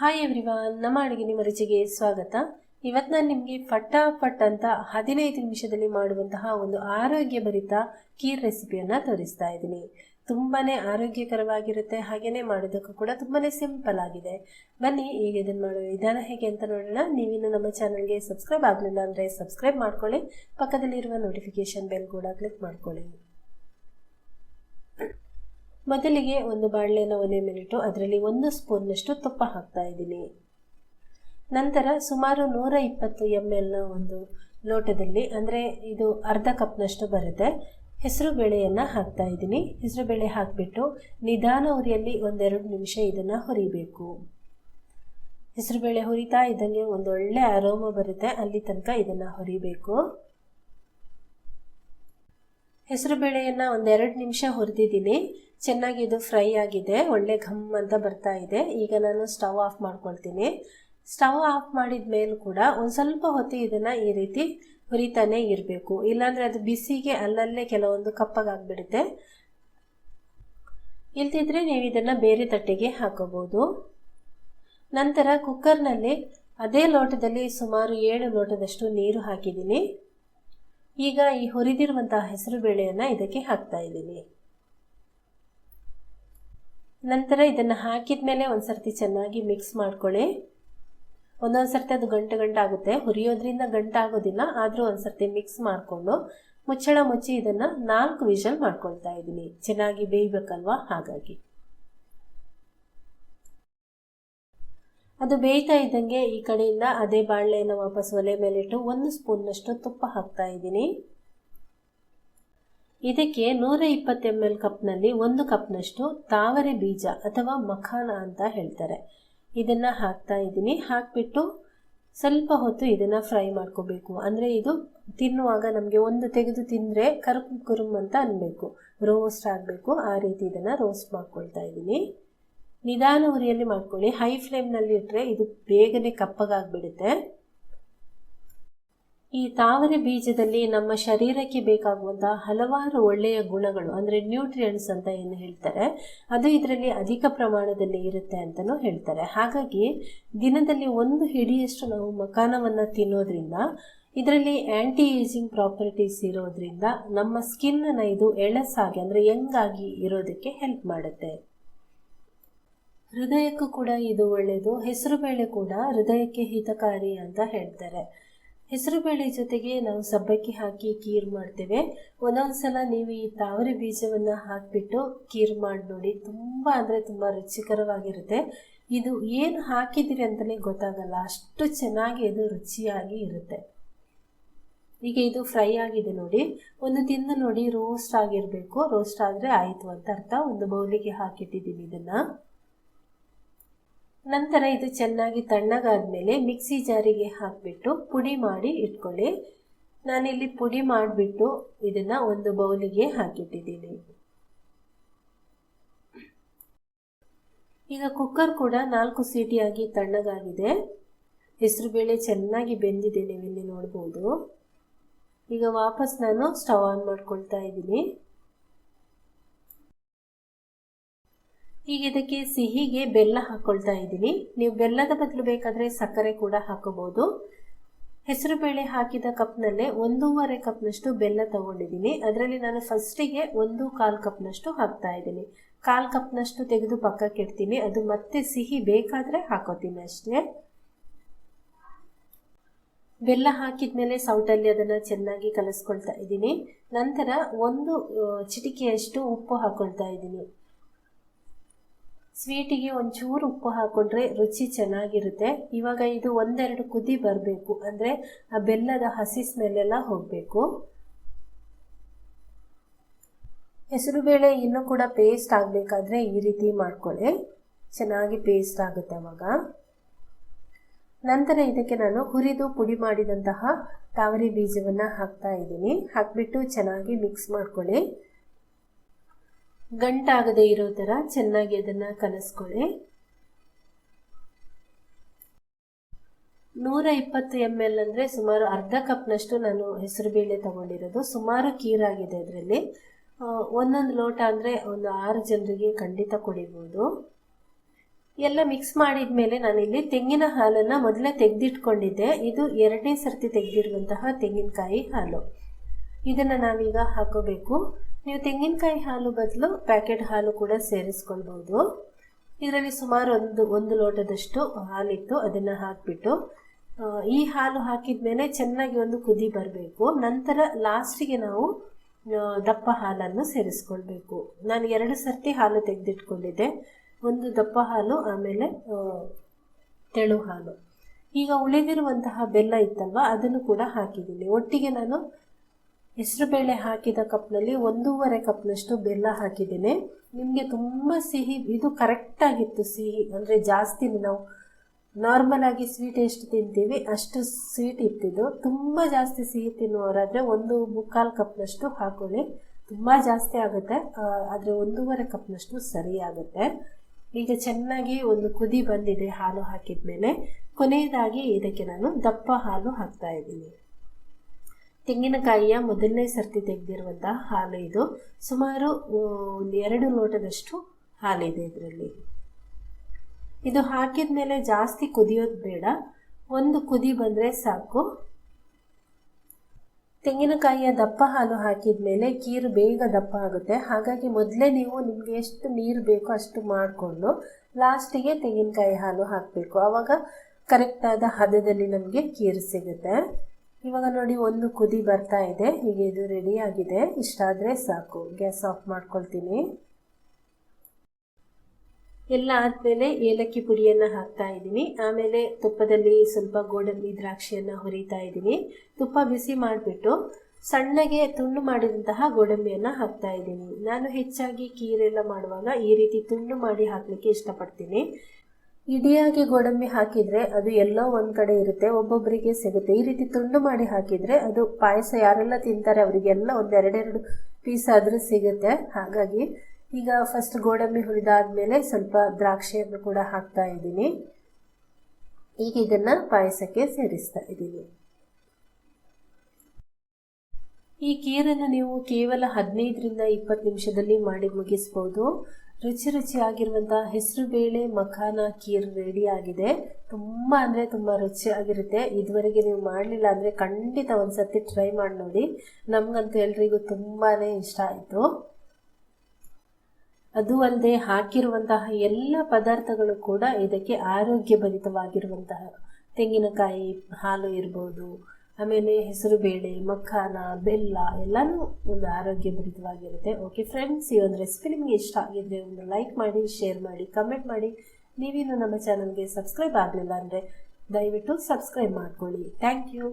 Hi everyone ನಮ್ಮ ಅಡುಗೆ ನಿಮ್ಮ ರುಚಿಗೆ ಸ್ವಾಗತ. ಇವತ್ತು ನಾನು ನಿಮಗೆ ಫಟಾಫಟ್ ಅಂತ ಹದಿನೈದು ನಿಮಿಷದಲ್ಲಿ ಮಾಡುವಂತಹ ಒಂದು ಆರೋಗ್ಯಭರಿತ ಕೀರ್ ರೆಸಿಪಿಯನ್ನು ತೋರಿಸ್ತಾ ಇದ್ದೀನಿ. ತುಂಬಾ ಆರೋಗ್ಯಕರವಾಗಿರುತ್ತೆ ಹಾಗೆಯೇ ಮಾಡೋದಕ್ಕೂ ಕೂಡ ತುಂಬಾ ಸಿಂಪಲ್ ಆಗಿದೆ. ಬನ್ನಿ, ಈಗ ಇದನ್ನು ಮಾಡುವ ವಿಧಾನ ಹೇಗೆ ಅಂತ ನೋಡೋಣ. ನೀವಿನ್ನು ನಮ್ಮ ಚಾನಲ್ಗೆ ಸಬ್ಸ್ಕ್ರೈಬ್ ಆಗಲಿಲ್ಲ ಅಂದರೆ ಸಬ್ಸ್ಕ್ರೈಬ್ ಮಾಡ್ಕೊಳ್ಳಿ. ಪಕ್ಕದಲ್ಲಿರುವ ನೋಟಿಫಿಕೇಷನ್ ಬೆಲ್ ಕೂಡ ಕ್ಲಿಕ್ ಮಾಡ್ಕೊಳ್ಳಿ. ಮೊದಲಿಗೆ ಒಂದು ಬಾಳೆನ ಒಲೆ ಮೇಲಿಟ್ಟು ಅದರಲ್ಲಿ ಒಂದು ಸ್ಪೂನ್ನಷ್ಟು ತುಪ್ಪ ಹಾಕ್ತಾ ಇದ್ದೀನಿ. ನಂತರ ಸುಮಾರು ನೂರ ಇಪ್ಪತ್ತು ಎಂ ಎಲ್ನ ಒಂದು ಲೋಟದಲ್ಲಿ, ಅಂದರೆ ಇದು ಅರ್ಧ ಕಪ್ನಷ್ಟು ಬರುತ್ತೆ, ಹೆಸರು ಬೇಳೆಯನ್ನು ಹಾಕ್ತಾ ಇದ್ದೀನಿ. ಹೆಸರು ಬೇಳೆ ಹಾಕಿಬಿಟ್ಟು ನಿಧಾನ ಉರಿಯಲ್ಲಿ ಒಂದೆರಡು ನಿಮಿಷ ಇದನ್ನು ಹುರಿಬೇಕು. ಹೆಸರು ಬೇಳೆ ಹುರಿತಾ ಇದ್ದಂಗೆ ಒಳ್ಳೆ ಅರೋಮ ಬರುತ್ತೆ, ಅಲ್ಲಿ ತನಕ ಇದನ್ನು ಹುರಿಬೇಕು. ಹೆಸರು ಬೇಳೆಯನ್ನು ಒಂದೆರಡು ನಿಮಿಷ ಹುರಿದಿದ್ದೀನಿ. ಚೆನ್ನಾಗಿ ಇದು ಫ್ರೈ ಆಗಿದೆ. ಒಳ್ಳೆ ಘಮ್ ಅಂತ ಬರ್ತಾ ಇದೆ. ಈಗ ನಾನು ಸ್ಟವ್ ಆಫ್ ಮಾಡ್ಕೊಳ್ತೀನಿ. ಸ್ಟವ್ ಆಫ್ ಮಾಡಿದ ಮೇಲೆ ಕೂಡ ಒಂದು ಸ್ವಲ್ಪ ಹೊತ್ತು ಇದನ್ನು ಈ ರೀತಿ ಹುರಿತಾನೆ ಇರಬೇಕು. ಇಲ್ಲಾಂದರೆ ಅದು ಬಿಸಿಗೆ ಅಲ್ಲಲ್ಲೇ ಕೆಲವೊಂದು ಕಪ್ಪಗಾಗ್ಬಿಡುತ್ತೆ ಇಲ್ದಿದ್ರೆ ನೀವು ಇದನ್ನು ಬೇರೆ ತಟ್ಟೆಗೆ ಹಾಕೋಬೋದು. ನಂತರ ಕುಕ್ಕರ್ನಲ್ಲಿ ಅದೇ ಲೋಟದಲ್ಲಿ ಸುಮಾರು ಏಳು ಲೋಟದಷ್ಟು ನೀರು ಹಾಕಿದ್ದೀನಿ. ಈಗ ಈ ಹುರಿದಿರುವಂತಹ ಹೆಸರು ಬೇಳೆಯನ್ನು ಇದಕ್ಕೆ ಹಾಕ್ತಾ ಇದ್ದೀನಿ. ನಂತರ ಇದನ್ನು ಹಾಕಿದ ಮೇಲೆ ಒಂದ್ಸರ್ತಿ ಚೆನ್ನಾಗಿ ಮಿಕ್ಸ್ ಮಾಡ್ಕೊಳ್ಳಿ. ಒಂದೊಂದು ಸರ್ತಿ ಅದು ಗಂಟೆ ಗಂಟಾಗುತ್ತೆ. ಹುರಿಯೋದ್ರಿಂದ ಗಂಟೆ ಆಗೋದಿಲ್ಲ ಆದರೂ ಒಂದು ಸರ್ತಿ ಮಿಕ್ಸ್ ಮಾಡಿಕೊಂಡು ಮುಚ್ಚಳ ಮುಚ್ಚಿ ಇದನ್ನು ನಾಲ್ಕು ವಿಷಲ್ ಮಾಡ್ಕೊಳ್ತಾ ಇದ್ದೀನಿ. ಚೆನ್ನಾಗಿ ಬೇಯಬೇಕಲ್ವಾ? ಹಾಗಾಗಿ. ಅದು ಬೇಯ್ತಾ ಇದ್ದಂಗೆ ಈ ಕಡೆಯಿಂದ ಅದೇ ಬಾಣಲೆಯನ್ನು ವಾಪಸ್ ಒಲೆ ಮೇಲಿಟ್ಟು ಒಂದು ಸ್ಪೂನ್ನಷ್ಟು ತುಪ್ಪ ಹಾಕ್ತಾ ಇದ್ದೀನಿ. ಇದಕ್ಕೆ ನೂರ ಇಪ್ಪತ್ತು ಎಂ ಎಲ್ ಕಪ್ನಲ್ಲಿ ಒಂದು ಕಪ್ನಷ್ಟು ತಾವರೆ ಬೀಜ ಅಥವಾ ಮಖಾನ ಅಂತ ಹೇಳ್ತಾರೆ. ಇದನ್ನು ಹಾಕ್ತಾ ಇದ್ದೀನಿ. ಹಾಕಿಬಿಟ್ಟು ಸ್ವಲ್ಪ ಹೊತ್ತು ಇದನ್ನು ಫ್ರೈ ಮಾಡ್ಕೋಬೇಕು. ಅಂದರೆ ಇದು ತಿನ್ನುವಾಗ ನಮಗೆ ಒಂದು ತೆಗೆದು ತಿಂದರೆ ಕರುಮ್ ಕುರುಮ್ ಅಂತ ಅನ್ನಬೇಕು ರೋಸ್ಟ್ ಆಗಬೇಕು. ಆ ರೀತಿ ಇದನ್ನು ರೋಸ್ಟ್ ಮಾಡ್ಕೊಳ್ತಾ ಇದ್ದೀನಿ. ನಿಧಾನ ಉರಿಯಲ್ಲಿ ಮಾಡ್ಕೊಳ್ಳಿ ಹೈ ಫ್ಲೇಮ್ನಲ್ಲಿ ಇಟ್ಟರೆ ಇದು ಬೇಗನೆ ಕಪ್ಪಗಾಗ್ಬಿಡುತ್ತೆ. ಈ ತಾವರೆ ಬೀಜದಲ್ಲಿ ನಮ್ಮ ಶರೀರಕ್ಕೆ ಬೇಕಾಗುವಂತಹ ಹಲವಾರು ಒಳ್ಳೆಯ ಗುಣಗಳು, ಅಂದರೆ ನ್ಯೂಟ್ರಿಯೆಂಟ್ಸ್ ಅಂತ ಏನು ಹೇಳ್ತಾರೆ, ಅದು ಇದರಲ್ಲಿ ಅಧಿಕ ಪ್ರಮಾಣದಲ್ಲಿ ಇರುತ್ತೆ ಅಂತಲೂ ಹೇಳ್ತಾರೆ. ಹಾಗಾಗಿ ದಿನದಲ್ಲಿ ಒಂದು ಹಿಡಿಯಷ್ಟು ನಾವು ಮಖಾನವನ್ನು ತಿನ್ನೋದ್ರಿಂದ, ಇದರಲ್ಲಿ ಆ್ಯಂಟಿ ಏಜಿಂಗ್ ಪ್ರಾಪರ್ಟೀಸ್ ಇರೋದ್ರಿಂದ ನಮ್ಮ ಸ್ಕಿನ್ನನ್ನು ಇದು ಎಳಸಾಗಿ, ಅಂದರೆ ಯಂಗಾಗಿ ಇರೋದಕ್ಕೆ ಹೆಲ್ಪ್ ಮಾಡುತ್ತೆ. ಹೃದಯಕ್ಕೂ ಕೂಡ ಇದು ಒಳ್ಳೆಯದು ಹೆಸರುಬೇಳೆ ಕೂಡ ಹೃದಯಕ್ಕೆ ಹಿತಕಾರಿ ಅಂತ ಹೇಳ್ತಾರೆ. ಹೆಸರುಬೇಳೆ ಜೊತೆಗೆ ನಾವು ಸಬ್ಬಕ್ಕಿ ಹಾಕಿ ಕೀರ್ ಮಾಡ್ತೇವೆ. ಒಂದೊಂದ್ಸಲ ನೀವು ಈ ತಾವರೆ ಬೀಜವನ್ನು ಹಾಕಿಬಿಟ್ಟು ಕೀರ್ ಮಾಡಿ ನೋಡಿ, ತುಂಬ ಅಂದರೆ ತುಂಬ ರುಚಿಕರವಾಗಿರುತ್ತೆ. ಇದು ಏನು ಹಾಕಿದ್ದೀರಿ ಅಂತಲೇ ಗೊತ್ತಾಗಲ್ಲ. ಅಷ್ಟು ಚೆನ್ನಾಗಿ ಇದು ರುಚಿಯಾಗಿ ಇರುತ್ತೆ. ಈಗ ಇದು ಫ್ರೈ ಆಗಿದೆ ನೋಡಿ. ಒಂದು ತಿಂದು ನೋಡಿ ರೋಸ್ಟ್ ಆಗಿರಬೇಕು. ರೋಸ್ಟ್ ಆದರೆ ಆಯಿತು ಅಂತ ಅರ್ಥ. ಒಂದು ಬೌಲಿಗೆ ಹಾಕಿಟ್ಟಿದ್ದೀನಿ ಇದನ್ನು. ನಂತರ ಇದು ಚೆನ್ನಾಗಿ ತಣ್ಣಗಾದ್ಮೇಲೆ ಮಿಕ್ಸಿ ಜಾರಿಗೆ ಹಾಕಿಬಿಟ್ಟು ಪುಡಿ ಮಾಡಿ ಇಟ್ಕೊಳ್ಳಿ. ನಾನಿಲ್ಲಿ ಪುಡಿ ಮಾಡಿಬಿಟ್ಟು ಇದನ್ನು ಒಂದು ಬೌಲಿಗೆ ಹಾಕಿಟ್ಟಿದ್ದೀನಿ. ಈಗ ಕುಕ್ಕರ್ ಕೂಡ ನಾಲ್ಕು ಸೀಟಿಯಾಗಿ ತಣ್ಣಗಾಗಿದೆ. ಹೆಸರುಬೇಳೆ ಚೆನ್ನಾಗಿ ಬೆಂದಿದೆ ನೀವಿಲ್ಲಿ ನೋಡ್ಬೋದು. ಈಗ ವಾಪಸ್ ನಾನು ಸ್ಟವ್ ಆನ್ ಮಾಡ್ಕೊಳ್ತಾ ಇದ್ದೀನಿ. ಈಗ ಇದಕ್ಕೆ ಸಿಹಿಗೆ ಬೆಲ್ಲ ಹಾಕ್ಕೊಳ್ತಾ ಇದ್ದೀನಿ. ನೀವು ಬೆಲ್ಲದ ಬದಲು ಬೇಕಾದರೆ ಸಕ್ಕರೆ ಕೂಡ ಹಾಕೋಬಹುದು. ಹೆಸರು ಬೇಳೆ ಹಾಕಿದ ಕಪ್ನಲ್ಲೇ ಒಂದೂವರೆ ಕಪ್ನಷ್ಟು ಬೆಲ್ಲ ತಗೊಂಡಿದ್ದೀನಿ. ಅದರಲ್ಲಿ ನಾನು ಫಸ್ಟಿಗೆ ಒಂದು ಕಾಲು ಕಪ್ನಷ್ಟು ಹಾಕ್ತಾ ಇದ್ದೀನಿ. ಕಾಲು ಕಪ್ನಷ್ಟು ತೆಗೆದು ಪಕ್ಕಕ್ಕೆ ಇಡ್ತೀನಿ. ಅದು ಮತ್ತೆ ಸಿಹಿ ಬೇಕಾದರೆ ಹಾಕೋತೀನಿ ಅಷ್ಟೇ. ಬೆಲ್ಲ ಹಾಕಿದ ಮೇಲೆ ಸೌಟಲ್ಲಿ ಅದನ್ನು ಚೆನ್ನಾಗಿ ಕಲಸ್ಕೊಳ್ತಾ ಇದ್ದೀನಿ. ನಂತರ ಒಂದು ಚಿಟಿಕೆಯಷ್ಟು ಉಪ್ಪು ಹಾಕೊಳ್ತಾ ಇದ್ದೀನಿ. ಸ್ವೀಟಿಗೆ ಒಂಚೂರು ಉಪ್ಪು ಹಾಕೊಂಡ್ರೆ ರುಚಿ ಚೆನ್ನಾಗಿರುತ್ತೆ. ಇವಾಗ ಇದು ಒಂದೆರಡು ಕುದಿ ಬರಬೇಕು. ಅಂದರೆ ಆ ಬೆಲ್ಲದ ಹಸಿ ಸ್ಮೆಲ್ಲೆಲ್ಲ ಹೋಗಬೇಕು. ಹೆಸರುಬೇಳೆ ಇನ್ನೂ ಕೂಡ ಪೇಸ್ಟ್ ಆಗಬೇಕಾದ್ರೆ ಈ ರೀತಿ ಮಾಡ್ಕೊಳ್ಳಿ. ಚೆನ್ನಾಗಿ ಪೇಸ್ಟ್ ಆಗುತ್ತೆ ಅವಾಗ. ನಂತರ ಇದಕ್ಕೆ ನಾನು ಹುರಿದು ಪುಡಿ ಮಾಡಿದಂತಹ ತಾವರಿ ಬೀಜವನ್ನು ಹಾಕ್ತಾ ಇದ್ದೀನಿ. ಹಾಕಿಬಿಟ್ಟು ಚೆನ್ನಾಗಿ ಮಿಕ್ಸ್ ಮಾಡ್ಕೊಳ್ಳಿ. ಗಂಟಾಗದೆ ಇರೋ ಥರ ಚೆನ್ನಾಗಿ ಅದನ್ನು ಕಲಿಸ್ಕೊಳ್ಳಿ ನೂರ ಇಪ್ಪತ್ತು ಎಂ ಎಲ್ ಅಂದರೆ ಸುಮಾರು ಅರ್ಧ ಕಪ್ನಷ್ಟು ನಾನು ಹೆಸರುಬೇಳೆ ತಗೊಂಡಿರೋದು. ಸುಮಾರು ಕೀರಾಗಿದೆ ಅದರಲ್ಲಿ. ಒಂದೊಂದು ಲೋಟ ಅಂದರೆ ಒಂದು ಆರು ಜನರಿಗೆ ಖಂಡಿತ ಕುಡಿಬೋದು. ಎಲ್ಲ ಮಿಕ್ಸ್ ಮಾಡಿದ ಮಾಡಿದ್ಮೇಲೆ ನಾನಿಲ್ಲಿ ತೆಂಗಿನ ಹಾಲನ್ನು ಮೊದಲೇ ತೆಗೆದಿಟ್ಕೊಂಡಿದ್ದೆ. ಇದು ಎರಡನೇ ಸರ್ತಿ ತೆಗೆದಿರುವಂತಹ ತೆಂಗಿನಕಾಯಿ ಹಾಲು. ಇದನ್ನು ನಾವೀಗ ಹಾಕೋಬೇಕು. ನೀವು ತೆಂಗಿನಕಾಯಿ ಹಾಲು ಬದಲು ಪ್ಯಾಕೆಟ್ ಹಾಲು ಕೂಡ ಸೇರಿಸ್ಕೊಳ್ಬೋದು. ಇದರಲ್ಲಿ ಸುಮಾರು ಒಂದು ಒಂದು ಲೋಟದಷ್ಟು ಹಾಲಿತ್ತು ಅದನ್ನು ಹಾಕಿಬಿಟ್ಟು ಈ ಹಾಲು ಹಾಕಿದ ಮೇಲೆ ಚೆನ್ನಾಗಿ ಒಂದು ಕುದಿ ಬರಬೇಕು. ನಂತರ ಲಾಸ್ಟಿಗೆ ನಾವು ದಪ್ಪ ಹಾಲನ್ನು ಸೇರಿಸ್ಕೊಳ್ಬೇಕು. ನಾನು ಎರಡು ಸರ್ತಿ ಹಾಲು ತೆಗೆದಿಟ್ಕೊಂಡಿದ್ದೆ. ಒಂದು ದಪ್ಪ ಹಾಲು, ಆಮೇಲೆ ತೆಳು ಹಾಲು. ಈಗ ಉಳಿದಿರುವಂತಹ ಬೆಲ್ಲ ಇತ್ತಲ್ವ, ಅದನ್ನು ಕೂಡ ಹಾಕಿದ್ದೀನಿ. ಒಟ್ಟಿಗೆ ನಾನು ಹೆಸರುಬೇಳೆ ಹಾಕಿದ ಕಪ್ನಲ್ಲಿ ಒಂದೂವರೆ ಕಪ್ನಷ್ಟು ಬೆಲ್ಲ ಹಾಕಿದ್ದೇನೆ. ನಿಮಗೆ ತುಂಬ ಸಿಹಿ, ಇದು ಕರೆಕ್ಟಾಗಿತ್ತು ಸಿಹಿ. ಅಂದರೆ ಜಾಸ್ತಿ ನಾವು ನಾರ್ಮಲ್ ಆಗಿ ಸ್ವೀಟ್ ಎಷ್ಟು ತಿಂತೀವಿ, ಅಷ್ಟು ಸ್ವೀಟ್ ಇತ್ತಿದ್ದು ತುಂಬ ಜಾಸ್ತಿ ಸಿಹಿ ತಿನ್ನುವರಾದರೆ ಒಂದು ಮುಕ್ಕಾಲು ಕಪ್ನಷ್ಟು ಹಾಕೊಳ್ಳಿ. ತುಂಬ ಜಾಸ್ತಿ ಆಗುತ್ತೆ. ಆದರೆ ಒಂದೂವರೆ ಕಪ್ನಷ್ಟು ಸರಿ ಆಗುತ್ತೆ. ಈಗ ಚೆನ್ನಾಗಿ ಒಂದು ಕುದಿ ಬಂದಿದೆ ಹಾಲು ಹಾಕಿದ ಮೇಲೆ ಕೊನೆಯದಾಗಿ ಇದಕ್ಕೆ ನಾನು ದಪ್ಪ ಹಾಲು ಹಾಕ್ತಾ ಇದ್ದೀನಿ. ತೆಂಗಿನಕಾಯಿಯ ಮೊದಲನೇ ಸರ್ತಿ ತೆಗೆದಿರುವಂಥ ಹಾಲು ಇದು. ಸುಮಾರು ಒಂದು ಎರಡು ಲೋಟದಷ್ಟು ಹಾಲಿದೆ ಇದರಲ್ಲಿ. ಇದು ಹಾಕಿದ ಮೇಲೆ ಜಾಸ್ತಿ ಕುದಿಯೋದು ಬೇಡ. ಒಂದು ಕುದಿ ಬಂದರೆ ಸಾಕು. ತೆಂಗಿನಕಾಯಿಯ ದಪ್ಪ ಹಾಲು ಹಾಕಿದ ಮೇಲೆ ಕೀರು ಬೇಗ ದಪ್ಪ ಆಗುತ್ತೆ. ಹಾಗಾಗಿ ಮೊದಲೇ ನೀವು ನಿಮಗೆ ಎಷ್ಟು ನೀರು ಬೇಕೋ ಅಷ್ಟು ಮಾಡಿಕೊಂಡು ಲಾಸ್ಟಿಗೆ ತೆಂಗಿನಕಾಯಿ ಹಾಲು ಹಾಕಬೇಕು. ಆವಾಗ ಕರೆಕ್ಟಾದ ಹದದಲ್ಲಿ ನಮಗೆ ಕೀರು ಸಿಗುತ್ತೆ. ಇವಾಗ ನೋಡಿ ಒಂದು ಕುದಿ ಬರ್ತಾ ಇದೆ. ಹೀಗೆ ಇದು ರೆಡಿ ಆಗಿದೆ. ಇಷ್ಟಾದರೆ ಸಾಕು. ಗ್ಯಾಸ್ ಆಫ್ ಮಾಡ್ಕೊಳ್ತೀನಿ. ಎಲ್ಲ ಆದಮೇಲೆ ಏಲಕ್ಕಿ ಪುಡಿಯನ್ನು ಹಾಕ್ತಾ ಇದ್ದೀನಿ. ಆಮೇಲೆ ತುಪ್ಪದಲ್ಲಿ ಸ್ವಲ್ಪ ಗೋಡಂಬಿ ದ್ರಾಕ್ಷಿಯನ್ನು ಹುರಿತಾ ಇದ್ದೀನಿ. ತುಪ್ಪ ಬಿಸಿ ಮಾಡಿಬಿಟ್ಟು ಸಣ್ಣಗೆ ತುಂಡು ಮಾಡಿದಂತಹ ಗೋಡಂಬಿಯನ್ನು ಹಾಕ್ತಾ ಇದ್ದೀನಿ. ನಾನು ಹೆಚ್ಚಾಗಿ ಕೀರೆಲ್ಲ ಮಾಡುವಾಗ ಈ ರೀತಿ ತುಂಡು ಮಾಡಿ ಹಾಕಲಿಕ್ಕೆ ಇಷ್ಟಪಡ್ತೀನಿ. ಇಡಿಯಾಗಿ ಗೋಡಂಬಿ ಹಾಕಿದರೆ ಅದು ಎಲ್ಲೋ ಒಂದು ಕಡೆ ಇರುತ್ತೆ ಒಬ್ಬೊಬ್ಬರಿಗೆ ಸಿಗುತ್ತೆ. ಈ ರೀತಿ ತುಂಡು ಮಾಡಿ ಹಾಕಿದರೆ ಅದು ಪಾಯಸ ಯಾರೆಲ್ಲ ತಿಂತಾರೆ ಅವರಿಗೆಲ್ಲ ಒಂದು ಎರಡೆರಡು ಪೀಸ್ ಆದರೂ ಸಿಗುತ್ತೆ. ಹಾಗಾಗಿ ಈಗ ಫಸ್ಟ್ ಗೋಡಂಬಿ ಹುರಿದಾದ್ಮೇಲೆ ಸ್ವಲ್ಪ ದ್ರಾಕ್ಷಿಯನ್ನು ಕೂಡ ಹಾಕ್ತಾ ಇದ್ದೀನಿ. ಈಗ ಇದನ್ನ ಪಾಯಸಕ್ಕೆ ಸೇರಿಸ್ತಾ ಇದ್ದೀನಿ. ಈ ಕೀರನ್ನು ನೀವು ಕೇವಲ ಹದಿನೈದರಿಂದ ಇಪ್ಪತ್ತು ನಿಮಿಷದಲ್ಲಿ ಮಾಡಿ ಮುಗಿಸ್ಬೋದು. ರುಚಿ ರುಚಿಯಾಗಿರುವಂಥ ಹೆಸರು ಬೇಳೆ, ಮಖಾನ ಕೀರ್ ರೆಡಿ ಆಗಿದೆ. ತುಂಬ ಅಂದರೆ ತುಂಬ ರುಚಿಯಾಗಿರುತ್ತೆ. ಇದುವರೆಗೆ ನೀವು ಮಾಡಲಿಲ್ಲ ಅಂದರೆ ಖಂಡಿತ ಒಂದು ಟ್ರೈ ಮಾಡಿ ನೋಡಿ. ನಮಗಂತೂ ಎಲ್ರಿಗೂ ತುಂಬಾ ಇಷ್ಟ ಆಯಿತು. ಅದು ಅಲ್ಲದೆ ಹಾಕಿರುವಂತಹ ಎಲ್ಲ ಪದಾರ್ಥಗಳು ಕೂಡ ಇದಕ್ಕೆ ಆರೋಗ್ಯಭರಿತವಾಗಿರುವಂತಹ ತೆಂಗಿನಕಾಯಿ, ಹಾಲು ಇರ್ಬೋದು ಆಮೇಲೆ ಹೆಸರು ಬೇಳೆ, ಮಖಾನ, ಬೆಲ್ಲ ಎಲ್ಲನೂ ಒಂದು ಆರೋಗ್ಯಭರಿತವಾಗಿರುತ್ತೆ. ಓಕೆ ಫ್ರೆಂಡ್ಸ್ ಈ ಒಂದು ರೆಸಿಪಿ ನಿಮಗೆ ಇಷ್ಟ ಆಗಿದ್ರೆ ಒಂದು ಲೈಕ್ ಮಾಡಿ ಶೇರ್ ಮಾಡಿ ಕಮೆಂಟ್ ಮಾಡಿ. ನೀವೇನು ನಮ್ಮ ಚಾನಲ್ಗೆ ಸಬ್ಸ್ಕ್ರೈಬ್ ಆಗಲಿಲ್ಲ ಅಂದರೆ ದಯವಿಟ್ಟು ಸಬ್ಸ್ಕ್ರೈಬ್ ಮಾಡ್ಕೊಳ್ಳಿ. Thank you